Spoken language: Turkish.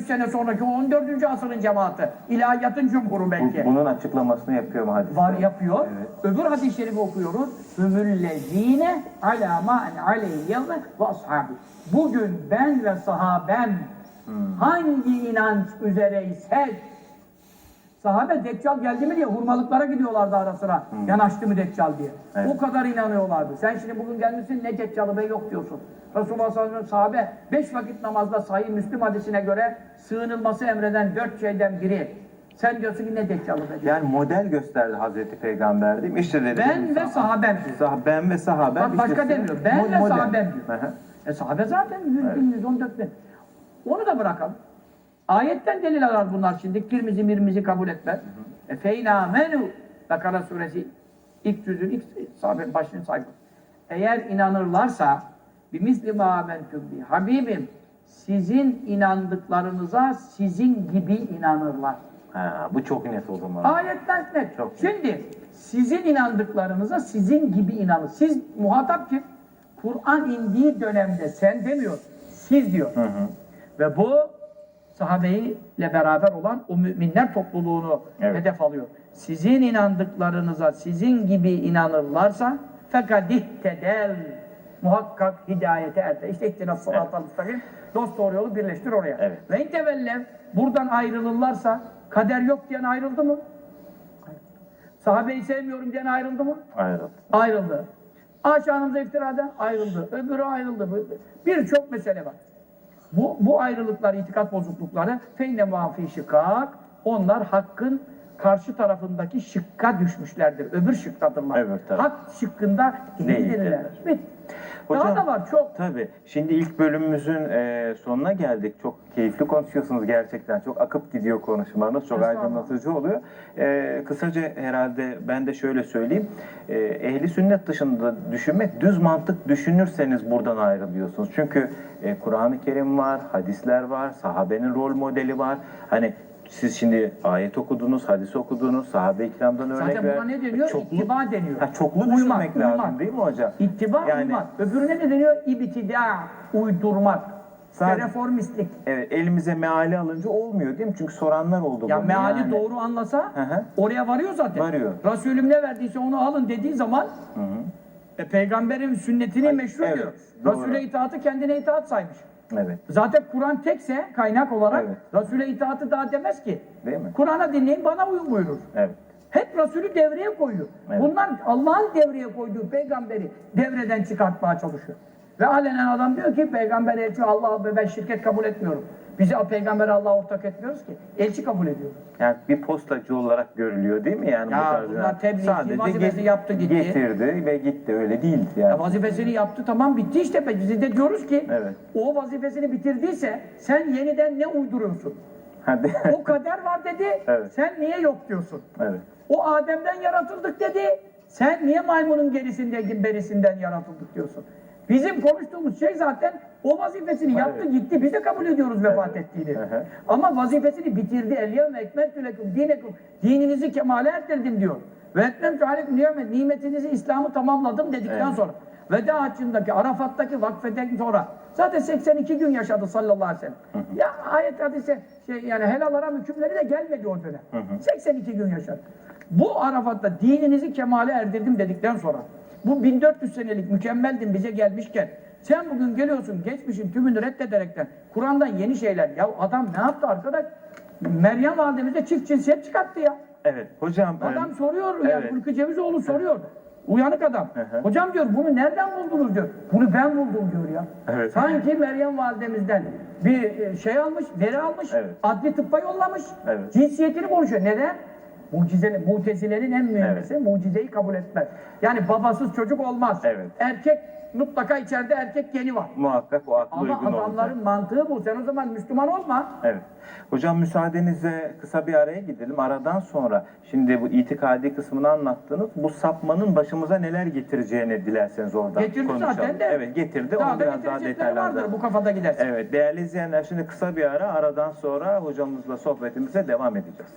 1400 sene sonraki o 14. asırın cemaati. İlahiyatın cumhuru belki. bunun açıklamasını yapıyor mu hadiste? Var yapıyor. Evet. Öbür hadis-i şerifi okuyoruz. Hümüllezine alâ mâen aleyhi yevme ve ashabi. Bugün ben ve sahabem Hmm. hangi inanç üzereysek Sahabe Deccal geldi mi diye hurmalıklara gidiyorlardı ara sıra. Yanaştı mı Deccal diye. Hmm. Evet. O kadar inanıyorlardı. Sen şimdi bugün gelmişsin ne Deccal'ı be yok diyorsun. Resulullah sallallahu aleyhi ve sellem sahabe beş vakit namazda sahih Müslüm hadisine göre sığınılması emreden dört şeyden biri. Sen diyorsun ki ne Deccal'ı be. Yani model gösterdi Hazreti Peygamber değil mi? İşte dedi. Ben ve sah- sahabem diyor. Sah ben ve sahabem. Bak başka işte demiyor. Ben ve model. sahabem diyor. Hı hı. E sahabe zaten 100 Evet. bin, 114 bin. Onu da bırakalım. Ayetten delil arar bunlar şimdi. Kirmizi mirmizi kabul etmez. E feyna menu. Bakara suresi ilk cüzün ilk sahabe başının sayfası. Eğer inanırlarsa bir misli ma amentum bi. Habibim sizin inandıklarınıza sizin gibi inanırlar. Ha, bu çok net o zaman. Ayetten net. Çok Şimdi sizin inandıklarınıza sizin gibi inanın. Siz muhatap kim? Kur'an indiği dönemde sen demiyor. Siz diyor. Hı hı. Ve bu sahabeyle beraber olan o müminler topluluğunu Evet. hedef alıyor. Sizin inandıklarınıza sizin gibi inanırlarsa fakat ihtedel muhakkak hidayete erdi. İşte ihtina sıratal müstakim. Dost doğru yolu birleştir oraya. Evet. Ve intevellev buradan ayrılırlarsa kader yok diyen ayrıldı mı? Sahabeyi sevmiyorum diyen ayrıldı mı? Ayrıldı. Ayrıldı. Aşağınımıza iftiradan ayrıldı. Öbürü ayrıldı. Birçok mesele var. Bu, bu ayrılıklar, itikat bozuklukları feyne muafi şıkkak. Onlar hakkın karşı tarafındaki şıkka düşmüşlerdir. Öbür şıkkadırlar. Öbür taraf. Hak şıkkında. Değildirler. Bitti. Hocam- Daha da var çok. Tabii. Şimdi ilk bölümümüzün e, sonuna geldik. Çok keyifli konuşuyorsunuz gerçekten. Çok akıp gidiyor konuşmalarınız. Çok Estağfurullah. aydınlatıcı oluyor. E, kısaca herhalde ben de şöyle söyleyeyim. E, ehli sünnet dışında düşünmek, düz mantık düşünürseniz buradan ayrılıyorsunuz. Çünkü e, Kur'an-ı Kerim var, hadisler var, sahabenin rol modeli var. Hani siz şimdi ayet okudunuz, hadis okudunuz, sahabe-i kiramdan örnek Zaten buna ne deniyor? İttiba deniyor. Ha, çoklu Uymak, düşünmek lazım uymak. değil mi hocam? İttiba Yani- uymak. Öbürüne ne deniyor? İbtida, uydurmak. Sadece- Reformistlik. Evet, elimize meali alınca olmuyor değil mi? Çünkü soranlar oldu Ya meali yani. doğru anlasa Hı hı. oraya varıyor zaten. Varıyor. Resulüm ne verdiyse onu alın dediği zaman Hı hı. e, peygamberin sünnetini Ay, meşru evet, ediyor. doğru. Resul'e itaatı kendine itaat saymış. Evet, Zaten Kur'an tekse kaynak olarak Evet. Resul'e itaatı daha demez ki. değil mi? Kur'an'a dinleyin bana uyun buyurur. Evet. Hep Resulü devreye koyuyor. Evet. Bunlar Allah'ın devreye koyduğu peygamberi devreden çıkartmaya çalışıyor. Ve alenen adam diyor ki peygamber elçi Allah ben şirket kabul etmiyorum. Bizi peygamberi Allah'a ortak etmiyoruz ki. Elçi kabul ediyoruz. Yani bir postacı olarak görülüyor değil mi yani Ya bu bunlar tebliğ, Sadece vazifesi get- yaptı, gitti. Getirdi ve gitti öyle değildi yani. Ya vazifesini yaptı tamam bitti işte. Biz de diyoruz ki Evet. o vazifesini bitirdiyse sen yeniden ne uyduruyorsun? Hadi. O kader var dedi. Evet. Sen niye yok diyorsun? evet. O Adem'den yaratıldık dedi. Sen niye maymunun gerisinde, berisinden yaratıldık diyorsun? Bizim konuştuğumuz şey zaten o vazifesini yaptı Evet. gitti. Biz de kabul ediyoruz vefat Evet. ettiğini. Ama vazifesini bitirdi. Elyevme ekmeltü lekum dinekum. Dininizi kemale erdirdim diyor. Ve etmemtü aleyküm nimet. Nimetinizi İslam'ı tamamladım dedikten Evet. sonra. Veda haccındaki, Arafat'taki vakfeden sonra. Zaten 82 gün yaşadı sallallahu aleyhi ve sellem. Ya ayet hadise şey yani helal haram hükümleri de gelmedi o dönem. 82 gün yaşadı. Bu Arafat'ta dininizi kemale erdirdim dedikten sonra bu 1400 senelik mükemmeldin bize gelmişken sen bugün geliyorsun geçmişin tümünü reddederekten Kur'an'dan yeni şeyler. Ya adam ne yaptı arkadaş? Meryem validemize çift cinsiyet çıkarttı ya. Evet. Hocam Adam e, soruyor ya evet. Hulki Cevizoğlu soruyor. Uyanık adam. Hı hı. Hocam diyor bunu nereden buldunuz diyor. Bunu ben buldum diyor ya. Evet. Sanki Meryem validemizden bir e, şey almış, veri almış, Evet. adli tıbba yollamış. Evet. Cinsiyetini konuşuyor. Neden? Mucize, mutezilerin en mühemmisi mucizeyi kabul etmez. Yani babasız çocuk olmaz. Evet. Erkek mutlaka içeride erkek geni var. muhakkak o aklı Ama uygun olacak. adamların mantığı bu. Sen o zaman Müslüman olma. Evet. Hocam müsaadenizle kısa bir araya gidelim. Aradan sonra şimdi bu itikadi kısmını anlattınız. Bu sapmanın başımıza neler getireceğini dilerseniz oradan Getirdi konuşalım. zaten de. Evet getirdi. Daha Onu da biraz daha detaylandıralım. bu kafada gidersin. Evet değerli izleyenler şimdi kısa bir ara aradan sonra hocamızla sohbetimize devam edeceğiz.